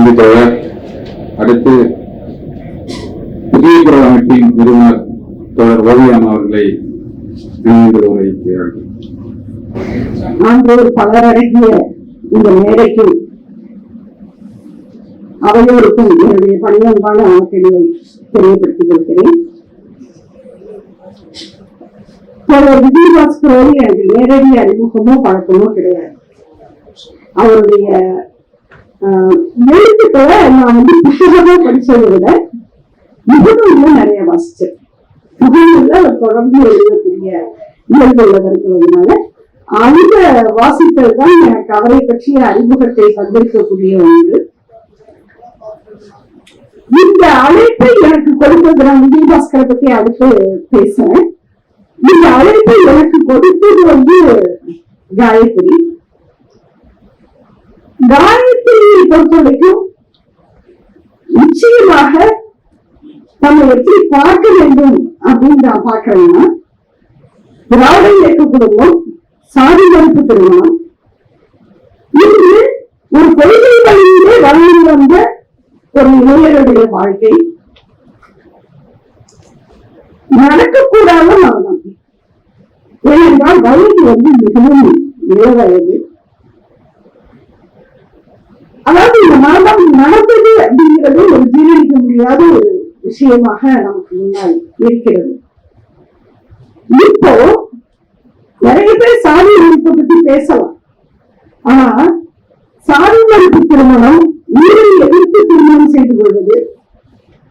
நன்றி தோழர் அடுத்து புதிய குரல் அமைப்பின் நிறுவனர் தோழர் ஓவியம் அவர்களை நினைவு பலரடங்கிய இந்த மேடைக்கு அவையோருக்கும் என்னுடைய பணியன்பான ஆசிரியை தெரியப்படுத்திக் கொள்கிறேன். தோழர் விஜயபாஸ்கரோடு எனக்கு நேரடி அறிமுகமோ பழக்கமோ கிடையாது. அவருடைய எழுத்துக்களை நான் வந்து புத்தகமே படிச்சதை விட முகநூல்ல நிறைய வாசிச்சேன் முகநூல்ல தொடர்ந்து எழுதக்கூடிய இயல்பு உள்ளதற்கிறதுனால அந்த வாசித்தல் தான் எனக்கு அவரை பற்றிய அறிமுகத்தை தந்திருக்கக்கூடிய ஒன்று. இந்த அழைப்பை எனக்கு கொடுத்தது நான் விஜயபாஸ்கரை பத்தி அடுத்து பேசுறேன். இந்த அழைப்பை எனக்கு கொடுத்தது வந்து காயத்ரி. காயத்ரியை பொறுத்த வரைக்கும் நிச்சயமாக நம்ம எப்படி பார்க்க வேண்டும் அப்படின்னு நான் பார்க்கிறேன்னா திராவிட இயக்க குடும்பம் சாதி மறுப்பு திருமணம் இன்று ஒரு கொள்கை வழியிலே வளர்ந்து வந்த ஒரு இளைஞருடைய வாழ்க்கை நடக்கக்கூடாத மரணம் ஏனென்றால் வயது வந்து மிகவும் இளவயது. அதாவது இந்த மரணம் நடந்தது அப்படிங்கிறது ஒரு ஜீரணிக்க முடியாத ஒரு விஷயமாக நமக்கு முன்னால் இருக்கிறது. இப்போ நிறைய பேர் சாதி ஒழிப்பை பத்தி பேசலாம். ஆனா சாதி ஒழிப்பு திருமணம் உயிரை எதிர்த்து திருமணம் செய்து கொள்வது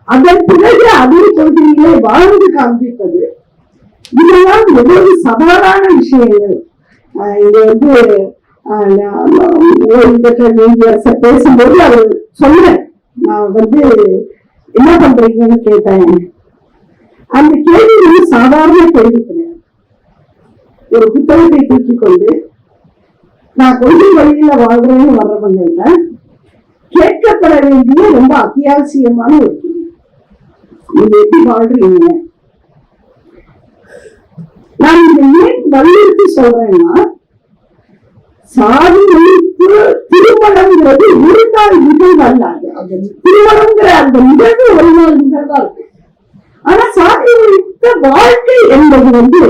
அதன் பிறகு அதே கொள்கையிலே வாழ்ந்து காண்பிப்பது இதெல்லாம் எவ்வளவு சவாலான விஷயங்கள். இது வந்து பெற்ற பேசும்போது அவர் சொன்னேன் நான் வந்து என்ன பண்றீங்கன்னு கேட்டேன். அந்த கேள்வி வந்து சாதாரண கேள்வி கிடையாது. ஒரு புத்தகத்தை தூக்கி கொண்டு நான் கொஞ்சம் வழியில வாழ்றேன்னு வர்றவங்கள்ட்ட கேட்கப்பட வேண்டிய ரொம்ப அத்தியாவசியமான ஒரு கேள்வி. நீங்க எப்படி வாழ்றீங்க? நான் இதை ஏன் வலியுறுத்தி சொல்றேன்னா சாதி ஒழிப்பு திருமணம்ங்கிறது ஒரு நாள் நிகழ்வு அல்ல அது. அந்த திருமணம்ங்கிற அந்த நிகழ்வு ஒரு நாள் நிகழ்வா ஆனா சாதி ஒழித்த வாழ்க்கை என்பது வந்து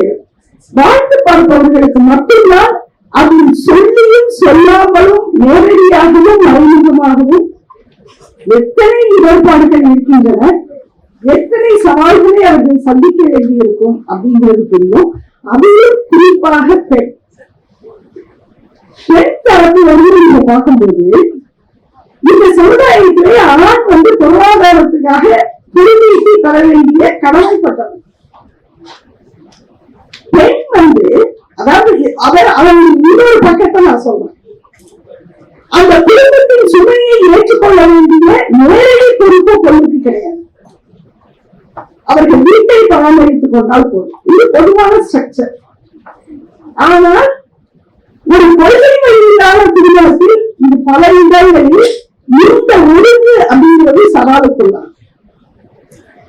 வாழ்த்து பார்ப்பவர்களுக்கு மட்டும்தான் அதில் சொல்லியும் சொல்லாமலும் நேரடியாகவும் மறைமுகமாகவும் எத்தனை இடர்பாடுகள் இருக்கின்றன எத்தனை சவால்களை அவர்கள் சந்திக்க வேண்டியிருக்கும் அப்படிங்கிறது தெரியும் அதையும் குறிப்பாக பெண் பெண் தரப்பு நீங்க பார்க்கும்போது இந்த சமுதாயத்திலே ஆண் வந்து பொருளாதாரத்துக்காக குறிநீட்டி தர வேண்டிய கடமைப்பட்டது பெண் வந்து அதாவது அவர் அவன் இன்னொரு பக்கத்தை நான் சொல்றேன். அந்த குடும்பத்தின் சுமையை ஏற்றுக்கொள்ள வேண்டிய நேரடி பொறுப்பு பெண்ணுக்கு கிடையாது. அவர்கள் வீட்டை பராமரித்துக் கொண்டால் போதும். இது பொதுவான ஸ்ட்ரக்சர் ஆனால் ஒரு கொள்கை வழியிலான திருமணத்தில் இது பல இடங்களில் இந்த ஒழுங்கு அப்படிங்கிறது சவாலுக்குள்ளார்.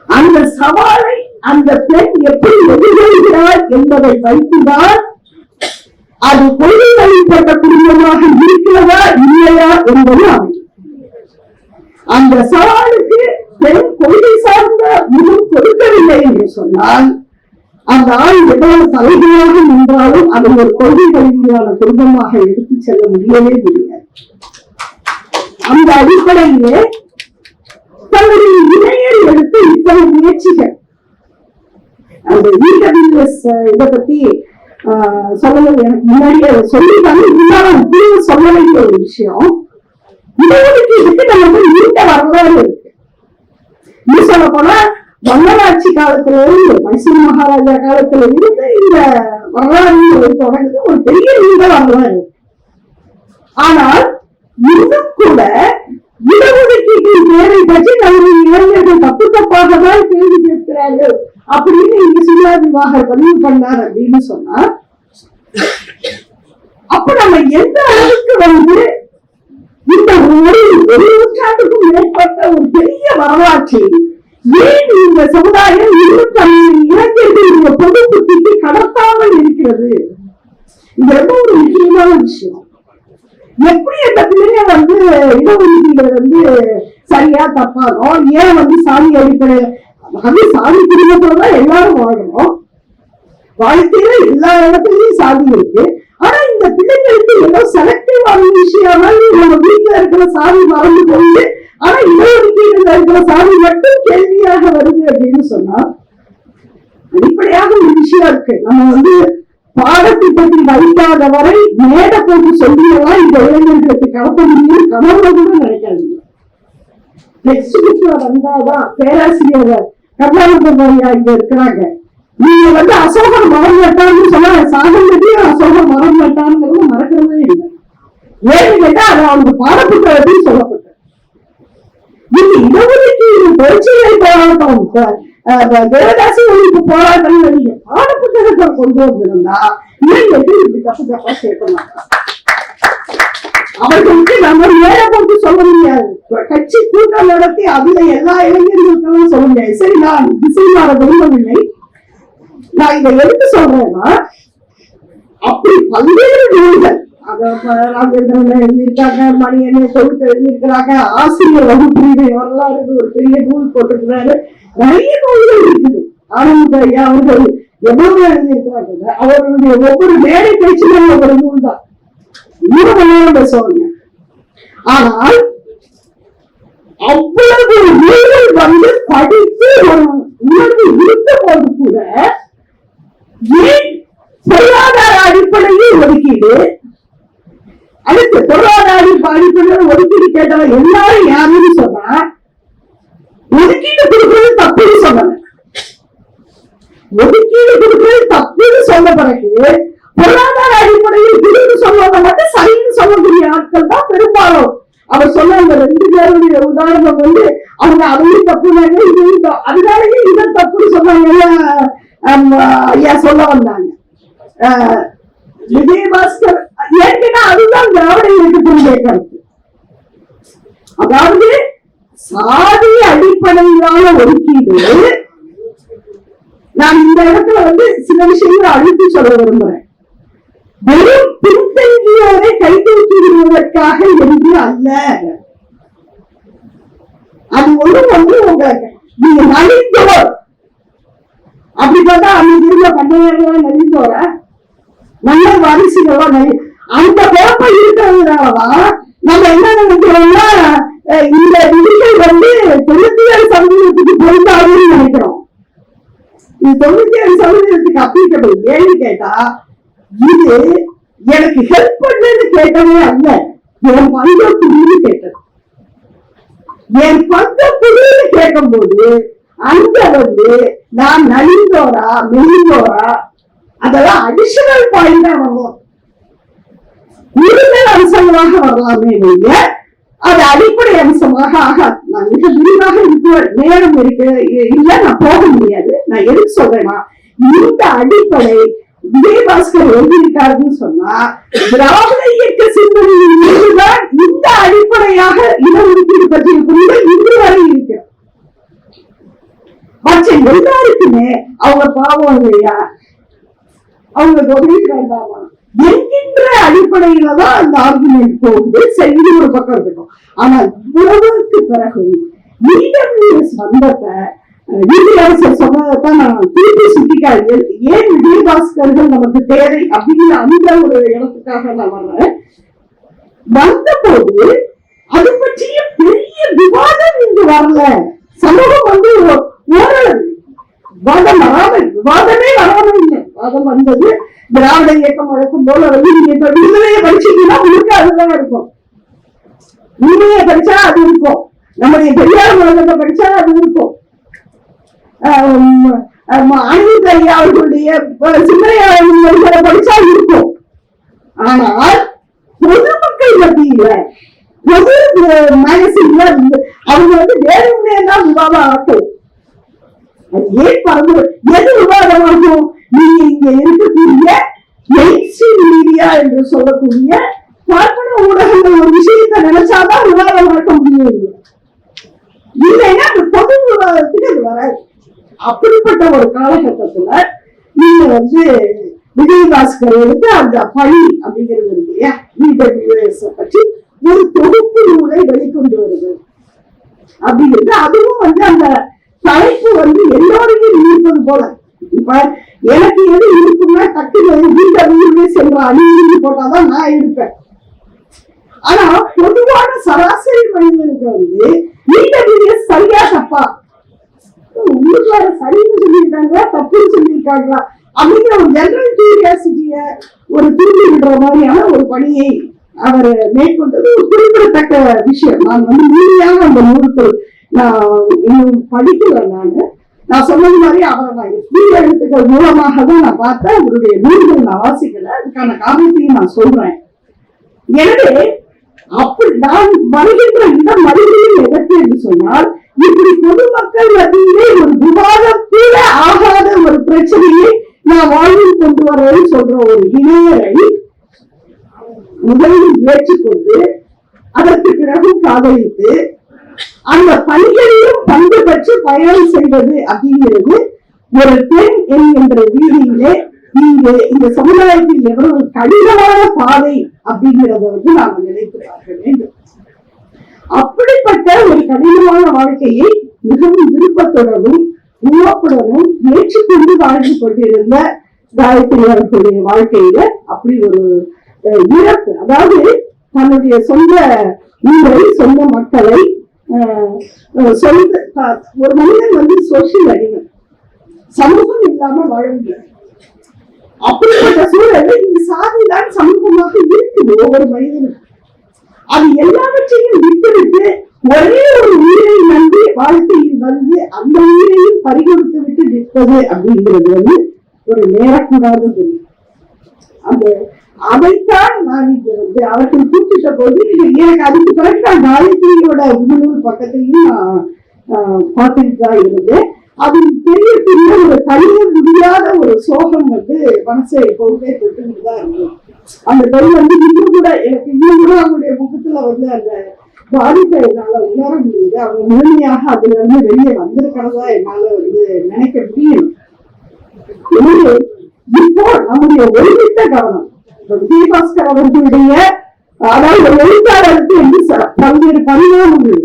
அந்த சவாலை அந்த பெண் எப்படி எதிர்கொள்கிறார் என்பதை வைத்துதான் அது கொள்கை வழிபட்ட குடும்பமாக இருக்கிறதா இல்லையா என்பது அமையும் அந்த சவாலுக்கு பெண் கொள்கை சார்ந்த முகம் கொடுக்கவில்லை என்று சொன்னால் அந்த ஆள் எவ்வளவு தலைமையாக நின்றாலும் அதை ஒரு கொள்கை வழியிலான குடும்பமாக எடுத்து செல்ல முடியவே முடியாது. அந்த அடிப்படையிலே தன்னுடைய இணையர் எடுத்து இத்தனை முயற்சிகள். அந்த இடபிள்யூஎஸ் இதை பத்தி ஆஹ், சொல்லல எனக்கு முன்னாடியே சொல்லிட்டாங்க. இருந்தாலும் சொல்ல வேண்டிய ஒரு விஷயம். இடஒதுக்கீட்டுக்கு நமக்கு நீண்ட வரலாறு இருக்கு. இன்னும் சொல்ல போனா மன்னராட்சி காலத்துல இருந்து மைசூர் மகாராஜா காலத்துல இருந்து இந்த வரலாறு தொடர்ந்து ஒரு பெரிய நீண்ட இருக்கு ஆனால் இன்னும் கூட இடஒதுக்கீட்டின் தேவை பற்றி நம்முடைய இளைஞர்கள் தப்பு தப்பாக தான் கேள்வி கேட்கிறார்கள். அப்படின்னு இங்க சுயாதிவாக பதிவு பண்ணார் அப்படின்னு சொன்னா அப்ப நம்ம எந்த அளவுக்கு வந்து இந்த ஒரு ஒரு நூற்றாண்டுக்கும் மேற்பட்ட ஒரு பெரிய வரலாற்றில் ஏன் இந்த சமுதாயம் இருபத்தி இந்த இளைஞர்களுடைய பொது புத்திக்கு கடத்தாமல் இருக்கிறது. இது ரொம்ப ஒரு முக்கியமான விஷயம். எப்படி அந்த பிள்ளைங்க வந்து இடஒதுக்கீடு வந்து சரியா தப்பானோ ஏன் வந்து சாமி அடிப்படை அது சாமி குடும்பத்துல தான் எல்லாரும் வாழணும். வாழ்க்கையில எல்லா இடத்துலயும் சாதி இருக்கு. ஆனா இந்த பிள்ளைங்களுக்கு ஏதோ செலக்டிவான விஷயம் நம்ம வீட்டுல இருக்கிற சாதி மறந்து போய் ஆனா இடஒதுக்கீடுல இருக்கிற சாதி மட்டும் கேள்வியாக வருது அப்படின்னு சொன்னா விஷயம் இருக்கு நம்ம வந்து பாடத்திட்டத்தில் வைக்காத வரை மேடை போட்டு சொல்லியெல்லாம் இந்த இளைஞர்களுக்கு கடத்த முடியும் கனவுல கூட நினைக்காதீங்க. புக்ல வந்தாதான் பேராசிரியர் கர்நாடக இங்க இருக்கிறாங்க. நீங்க வந்து அசோகர் மரம் நட்டான்னு சொன்னா சாகந்தத்தையும் அசோகர் மரம் நட்டாங்கிறது மறக்கிறதே இல்லை. ஏன்னு கேட்டா அது அவங்க பாடப்புத்தகத்தில் சொல்லப்பட்டது. இது இடஒதுக்கீடு தொழிற்சிகளை போராட்டம் தேவதாசி உங்களுக்கு போராட்டம் நீங்க பாடப்புத்தகத்தை கொண்டு வந்திருந்தா இளைஞர்கள் இப்படி தப்பு தப்பா சேர்க்க மாட்டாங்க அவர்களுக்கு நம்ம ஏழை போட்டு சொல்ல முடியாது. கட்சி கூட்டம் நடத்தி அதுல எல்லா இளைஞர்களுக்கும் சொல்ல முடியாது. சரி நான் திசை மாற விரும்பவில்லை. நான் இதை எடுத்து சொல்றேன்னா அப்படி பல்வேறு நூல்கள் அத ப- ராஜேந்திரன் எழுதியிருக்காங்க மணியனை தொகுத்து எழுதியிருக்கிறாங்க ஆசிரியர் வகுப்பு வரலாறு ஒரு பெரிய நூல் போட்டிருக்கிறாரு. நிறைய நோய்கள் இருக்குது. ஆனந்த ஐயா அவர்கள் எவ்வளவு எழுதியிருக்கிறாங்க அவர்களுடைய ஒவ்வொரு மேடை பேச்சிலும் ஒரு நூல் தான் நூறு நேரம் பேசுவாங்க ஆனால் அவ்வளவு நூல்கள் வந்து படித்து ஒரு உணர்வு இருந்த போது கூட ஏன் பொருளாதார அடிப்படையில் ஒதுக்கீடு? அடுத்து பொருளாதார அடிப்படையில் ஒதுக்கீடு கேட்டவன் எல்லாரும் யாருன்னு சொன்னா ஒதுக்கீடு கொடுக்கறது தப்புன்னு சொன்னாங்க ஒதுக்கீடு கொடுக்கறது தப்புன்னு சொன்ன பிறகு பொருளாதார அடிப்படையில் கொடுத்து சொல்வதை மட்டும் சரின்னு சொல்லக்கூடிய ஆட்கள் தான் பெரும்பாலும். அவர் சொன்ன அந்த ரெண்டு பேருடைய உதாரணம் வந்து அவங்க அதையும் தப்புனாங்க இதையும் அதனாலயே இதை தப்புன்னு சொன்னாங்க. ஐயா சொல்ல வந்தாங்க. ஆஹ், விஜயபாஸ்கர் ஏற்கனவே அதுதான் திராவிட இயக்கத்தினுடைய கருத்து. அதாவது சாதி அடிப்படையிலான ஒதுக்கீடு. நான் இந்த இடத்துல வந்து சில விஷயங்களை அழுத்தி சொல்ல விரும்புறேன். வெறும் பின்தங்கியோரை கை விடுவதற்காக என்று அல்ல. அது ஒரு வந்து உங்க நீங்க நடித்தவர் அப்படி பார்த்தா அன்னைக்கு இருந்த பண்ணையர்களா நலிந்தோர நல்ல வாரிசுகளா நலி அந்த குழப்பம் இருக்கிறதுனாலதான் நம்ம என்ன நினைக்கிறோம்னா இந்த விதிகள் வந்து தொண்ணூத்தி ஏழு சதவீதத்துக்கு பொருந்தாதுன்னு நினைக்கிறோம். இது தொண்ணூத்தி ஏழு சதவீதத்துக்கு அப்ளிகபிள் ஏன்னு கேட்டா இது எனக்கு ஹெல்ப் பண்ணு கேட்டவே அல்ல என் பங்க புரியுன்னு கேட்டது. என் பங்க கேட்கும் போது அங்க வந்து நான் நலிந்தோரா மெலிந்தோரா அதெல்லாம் அடிஷனல் பாயிண்டா வரும் கூடுதல் அம்சங்களாக வரலாமே ஒழிய அது அடிப்படை அம்சமாக ஆகாது நான் மிக விரிவாக இருக்க நேரம் இருக்கு இ- இல்ல நான் போக முடியாது. நான் எதுக்கு சொல்றேன்னா இந்த அடிப்படை விஜயபாஸ்கர் எழுதியிருக்காருன்னு சொன்னா திராவிட இயக்க சிந்தனையில் இருந்துதான் இந்த அடிப்படையாக இடஒதுக்கீடு பற்றிய புரிதல் இன்று வரை இருக்கிறது. மற்ற எல்லாருக்குமே அவங்க பாவம் இல்லையா? அவங்க தொகுதி வேண்டாமா என்கின்ற அடிப்படையில தான் அந்த ஆர்குமெண்ட் போகுது. சரி இது ஒரு பக்கம் இருக்கட்டும். ஆனா இவ்வளவுக்கு பிறகு இடபிள்யூஎஸ் வந்தப்ப அஹ், நீதியரசர் சொன்னதைத்தான் நான் திருப்பி சுட்டிக்காட்டியது ஏன் விஜயபாஸ்கர்கள் நமக்கு தேவை அப்படிங்கிற அந்த ஒரு இடத்துக்காக நான் வர்றேன். வந்தபோது அது பற்றிய பெரிய விவாதம் இங்கு வரல. சமூகம் வந்து ஓ- ஓரளவு விவாதம் வராமல் விவாதமே வராமல் இல்லை. விவாதம் வந்தது. திராவிட இயக்கம் வழக்கம் போல வந்து நீங்க இப்ப விடுதலையை படிச்சீங்கன்னா உங்களுக்கு அதுதான் இருக்கும். உண்மையை படிச்சா அது இருக்கும். நம்முடைய பெரியார் முழக்கத்தை படிச்சா அது இருக்கும். ஆஹ் அனிருத் ஐயா அவர்களுடைய சிந்தனையாளர்களை படிச்சா இருக்கும். ஆனால் பொதுமக்கள் மத்தியில பொது மேகசின்ல அவங்க வந்து வேறு தான் விவாதம் ஆட்டும் ஏன் பறந்து எது விவாதமாகும்? நீங்க இங்க இருக்கக்கூடிய மெயின்ஸ்ட்ரீம் மீடியா என்று சொல்லக்கூடிய பார்ப்பன ஊடகங்கள் ஒரு விஷயத்தை நினைச்சாதான் விவாதம் நடக்க முடியும். இல்லைன்னா அந்த பொது விவாதத்துக்கு அது வராது. அப்படிப்பட்ட ஒரு காலகட்டத்துல நீங்க வந்து விஜயபாஸ்கர் எடுத்து அந்த பழி அப்படிங்கிறது இல்லையா? நீ இடபிள்யூஎஸ் பற்றி ஒரு தொகுப்பு நூலை வெளிக்கொண்டு வருது. அப்படிங்கிறது அதுவும் வந்து அந்த தலைப்பு வந்து எல்லோரையும் ஈர்ப்பது போல. எனக்கு எது இருக்குன்னா டக்குனு இடபிள்யூஎஸ் என்ற அணிந்து போட்டாதான் நான் இருப்பேன் ஆனா பொதுவான சராசரி மனிதனுக்கு வந்து இடபிள்யூஎஸ் சரியா தப்பா. உங்களுக்கு சரின்னு சொல்லியிருக்காங்களா தப்புன்னு சொல்லியிருக்காங்களா? அப்படிங்கிற ஒரு ஜெனரல் கியூரியாசிட்டிய ஒரு திரும்பி விடுற மாதிரியான ஒரு பணியை அவர் மேற்கொண்டது ஒரு குறிப்பிடத்தக்க விஷயம். நான் வந்து முழுமையாக அந்த நூல்கள் நான் இன்னும் படிக்கல நான். நான் சொன்னது மாதிரி அவரோட நான் எழுத்துக்கள் மூலமாக தான் நான் பார்த்தேன். அவருடைய நூல்கள் நான் வாசிக்கல. அதுக்கான காரணத்தையும் நான் சொல்றேன். எனவே அப்படி நான் வருகின்ற இந்த மறுபடியும் எதற்கு என்று சொன்னால் இப்படி பொதுமக்கள் மத்தியிலே ஒரு விவாதம் கூட ஆகாத ஒரு பிரச்சனையை நான் வாழ்வில் கொண்டு வரேன்னு சொல்ற ஒரு இளைஞரை முதலில் ஏற்றுக்கொண்டு அதற்கு பிறகு காதலித்து அந்த பணிகளிலும் பங்கு பெற்று பயணம் செய்வது அப்படிங்கிறது ஒரு பெண் என்கின்ற வீதியிலே இங்கு இந்த சமுதாயத்தில் எவ்வளவு கடினமான பாதை அப்படிங்கிறத வந்து நாம் நினைத்து பார்க்க வேண்டும். அப்படிப்பட்ட ஒரு கடினமான வாழ்க்கையை மிகவும் விருப்பத்துடனும் உணப்புடனும் ஏற்றுக்கொண்டு வாழ்ந்து கொண்டிருந்த காயத்ரி அவர்களுடைய வாழ்க்கையில அப்படி ஒரு இறப்பு. அதாவது தன்னுடைய சொந்த ஊரை சொந்த மக்களை சொல்லுது ஒரு மனிதன் வந்து சோசியல் அடிமை சமூகம் இல்லாம வாழ முடியாது. அப்படிப்பட்ட சூழல்ல இந்த சாதிதான் சமூகமாக இருக்குது ஒவ்வொரு மனிதனும். அது எல்லாவற்றையும் விட்டுவிட்டு ஒரே ஒரு உயிரை நம்பி வாழ்க்கையில் வந்து அந்த உயிரையும் பறிகொடுத்து விட்டு நிற்பது அப்படிங்கிறது வந்து ஒரு நேரக்கூடாத அந்த அதைத்தான் நான் வந்து அவற்றை கூப்பிட்ட போது எனக்கு அதுக்கு பிறகு நான் காயத்ரியோட முன்னூறு பக்கத்தையும் பார்த்துட்டு தான் இருந்தேன். அதில் தெரியக்கூடிய ஒரு தனிய முடியாத ஒரு சோகம் வந்து மனசை எப்பவுமே தொட்டுக்கிட்டு தான் இருக்கும் அந்த பெண் வந்து இன்னும் கூட எனக்கு இன்னும் கூட அவங்களுடைய முகத்துல வந்து அந்த பாதிப்பை என்னால உணர முடியுது. அவங்க முழுமையாக அதுல இருந்து வெளியே வந்திருக்கிறதா என்னால வந்து நினைக்க முடியும். எனவே இப்போ நம்முடைய ஒருமித்த கவனம். தீபாஸ்கர் அவர்களுடைய அதாவது எழுத்தாளருக்கு வந்து ச- பல்வேறு பரிணாமங்கள்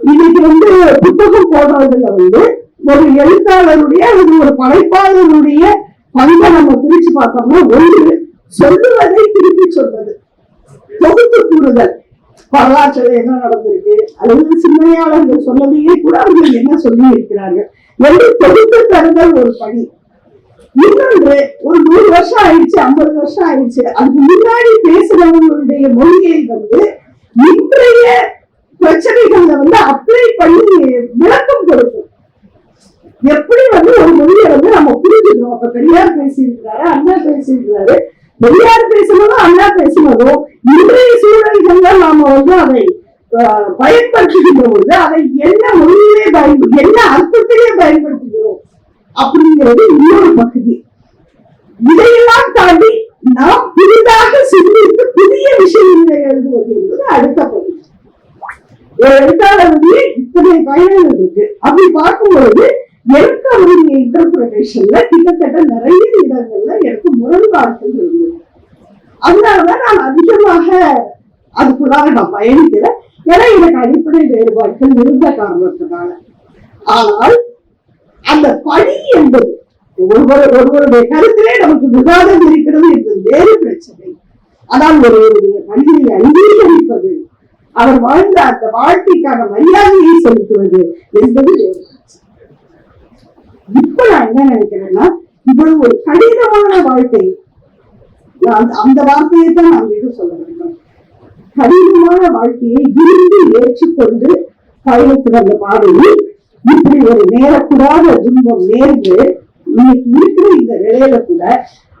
இன்னைக்கு வந்து புத்தகம் போடுறதுல வந்து ஒரு எழுத்தாளருடைய அல்லது ஒரு படைப்பாளருடைய பங்கை நம்ம பிரிச்சு பார்த்தோம்னா ஒன்று சொல்லுவதை திருப்பி சொல்வது. தொகுத்து கூறுதல். வரலாற்றில் என்ன நடந்திருக்கு அல்லது சிந்தனையாளர்கள் சொன்னதையே கூட அவர்கள் என்ன சொல்லி இருக்கிறார்கள் என்று தொகுத்து தருதல் ஒரு பணி. இன்னொன்று ஒரு நூறு வருஷம் ஆயிடுச்சு ஐம்பது வருஷம் ஆயிடுச்சு. அதுக்கு முன்னாடி பேசுறவங்களுடைய மொழியை வந்து இன்றைய பிரச்சனைகள்ல வந்து அப்ளை பண்ணி விளக்கம் கொடுக்கும். எப்படி வந்து ஒரு மொழியை வந்து நம்ம புரிஞ்சுக்கணும். அப்ப பெரியார் பேசியிருக்கிறாரு அண்ணா பேசியிருக்கிறாரு. பெரியார் பேசினதும் அண்ணா பேசினதும் இன்றைய சூழல்கள்ல நாம வந்து அதை பயன்படுத்துகின்ற பொழுது அதை என்ன மொழியிலே பயன்படுத்தி என்ன அர்த்தத்திலே பயன்படுத்துகிறோம் அப்படிங்கிறது இன்னொரு பகுதி. இதையெல்லாம் தாண்டி நாம் புதிதாக சிந்தித்து புதிய விஷயங்களை எழுதுவது என்பது அடுத்த பகுதி. ஒரு வந்து இத்தனை பயணங்கள் இருக்கு. அப்படி பார்க்கும்பொழுது எனக்கு அவருடைய இன்டர்பிரேஷன்ல கிட்டத்தட்ட நிறைய இடங்கள்ல எனக்கு முரண்பாடுகள் இருந்தது அதனாலதான் நான் அதிகமாக அதுக்குள்ளாக நான் பயணிக்கிறேன் ஏன்னா எனக்கு அடிப்படை வேறுபாடுகள் இருந்த காரணத்தினால. ஆனால் அந்த பணி என்பது ஒருவர் ஒருவருடைய கருத்திலே நமக்கு விவாதம் இருக்கிறது என்பது வேறு பிரச்சனை. ஆனால் ஒருவருடைய பணியை அங்கீகரிப்பது அவர் வாழ்ந்த அந்த வாழ்க்கைக்கான மரியாதையை செலுத்துவது என்பது வேறு இப்ப நான் என்ன நினைக்கிறேன்னா இவ்வளவு ஒரு கடினமான வாழ்க்கை. நான் அந்த- வார்த்தையை தான் நான் மீண்டும் சொல்ல வேண்டும். கடினமான வாழ்க்கையை விரும்பி ஏற்றுக்கொண்டு பயணித்து வந்த பாதையில் இப்படி ஒரு நேரக்கூடாத துன்பம் நேர்ந்து இன்னைக்கு இருக்கிற இந்த நிலையில கூட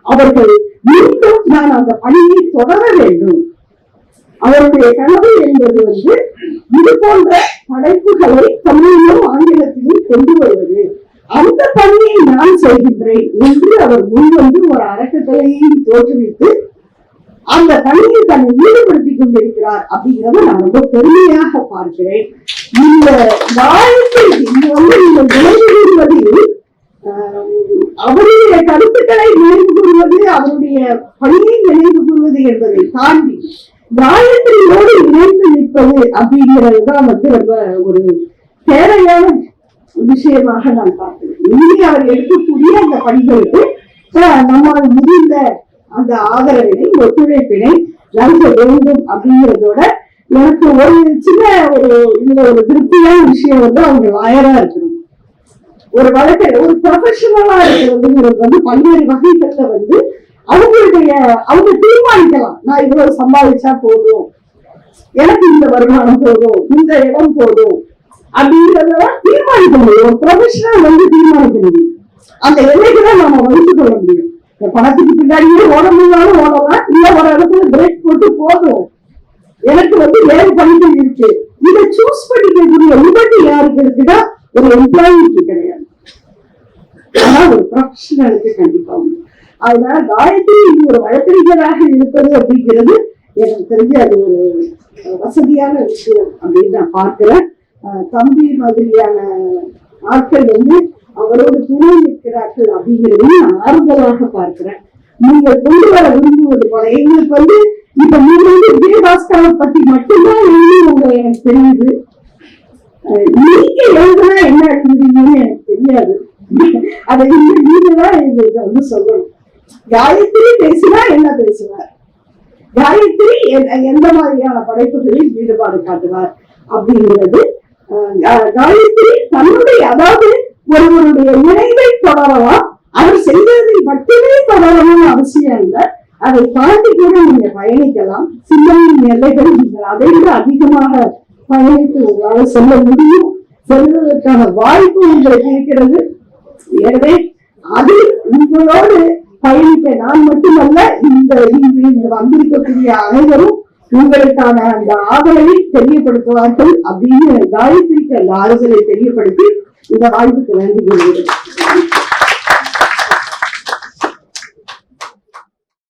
அவர்கள் மீண்டும் நான் அந்த பணியை தொடர வேண்டும். அவருடைய கனவு என்பது வந்து இது போன்ற படைப்புகளை தமிழிலும் ஆங்கிலத்திலும் கொண்டு வருவது. அந்த பணியை நான் செய்கின்றேன் என்று அவர் முன்வந்து ஒரு அறக்கட்டளையை தோற்றுவித்து அந்த பணியை தன்னை ஈடுபடுத்திக் கொண்டிருக்கிறார் அப்படிங்கிறத நான் ரொம்ப பெருமையாக பார்க்கிறேன். இந்த வாழ்க்கை வந்து நீங்கள் விளைவிடுவதில் ஆஹ் அவருடைய கருத்துக்களை நினைவு கூறுவது அவருடைய பணியை நினைவு கூறுவது என்பதை தாண்டி காயத்ரியோடு இணைந்து நிற்பது அப்படிங்கிறது தான் வந்து ரொம்ப ஒரு தேவையான விஷயமாக நான் பார்க்கிறேன். இனி அவர் எடுக்கக்கூடிய அந்த பணிகளுக்கு நம்மால் முடிந்த அந்த ஆதரவினை ஒத்துழைப்பினை நல்க வேண்டும் அப்படிங்கிறதோட எனக்கு ஒரு சின்ன ஒரு இதுல ஒரு திருப்தியான விஷயம் வந்து அவங்க லாயரா இருக்கணும். ஒரு வழக்கை ஒரு ப்ரொஃபஷனலா இருக்கிறதுங்கிறது வந்து பல்வேறு வகைகள்ல வந்து அவங்களுடைய அவங்க தீர்மானிக்கலாம். நான் இவ்வளவு சம்பாதிச்சா போதும். எனக்கு இந்த வருமானம் போதும். இந்த இடம் போதும். அப்படிங்கிறதெல்லாம் தீர்மானிக்க முடியும். ஒரு ப்ரொஃபஷனல் வந்து தீர்மானிக்க முடியும். அந்த எல்லைகளை நாம வைத்துக் கொள்ள முடியும். இந்த பணத்துக்கு பின்னாடியே ஓட முடியாலும் ஓடலாம். இல்ல ஒரு இடத்துல பிரேக் போட்டு போதும் எனக்கு வந்து வேறு பணிகள் இருக்கு இதை சூஸ் பண்ணிக்கக்கூடிய லிபர்ட்டி யாருக்கு இருக்குன்னா ஒரு எம்ப்ளாயிக்கு கிடையாது ஆனா ஒரு ப்ரொஃபஷனலுக்கு கண்டிப்பா உண்டு அதனால காயத்ரி இது ஒரு வழக்கறிஞராக இருப்பது அப்படிங்கிறது எனக்கு தெரிஞ்சு அது ஒரு வசதியான விஷயம் அப்படின்னு நான் பார்க்கிறேன். தம்பி மாதிரியான ஆட்கள் வந்து அவரோடு துணை நிற்கிறார்கள் அப்படிங்கிறதையும் நான் ஆறுதலாக பார்க்கிறேன். நீங்கள் கொண்டு வர விரும்புவது போல. எங்களுக்கு வந்து இப்ப நீங்க வந்து விஜயபாஸ்கரை பத்தி மட்டும்தான் எழுதி உங்க எனக்கு தெரியுது. நீங்க எழுதுனா என்ன எழுதுறீங்கன்னு எனக்கு தெரியாது. அதை இன்னும் நீங்க தான் எங்களுக்கு வந்து சொல்லணும். காயத்ரி பேசினா என்ன பேசுவார்? காயத்ரி எந்த மாதிரியான படைப்புகளில் ஈடுபாடு காட்டுவார்? அப்படிங்கிறது காயத்ரி தன்னுடைய அதாவது ஒருவருடைய நினைவை தொடரலாம் அவர் செய்வதை மட்டுமே தொடரணும்னு அவசியம் இல்லை. அதை தாண்டி கூட நீங்க பயணிக்கலாம். சிந்தனையின் எல்லைகள் நீங்கள் அதை விட அதிகமாக பயணித்து உங்களால் செல்ல முடியும். செல்வதற்கான வாய்ப்பு உங்களுக்கு இருக்கிறது. எனவே அது உங்களோடு பயணிக்க நான் மட்டுமல்ல இந்த இங்கு வந்திருக்கக்கூடிய அனைவரும் உங்களுக்கான அந்த ஆதரவை தெரியப்படுத்துவார்கள் அப்படின்னு காயத்ரிக்கு அந்த ஆறுதலை தெரியப்படுத்தி இந்த வாய்ப்புக்கு நன்றி கொள்கிறேன்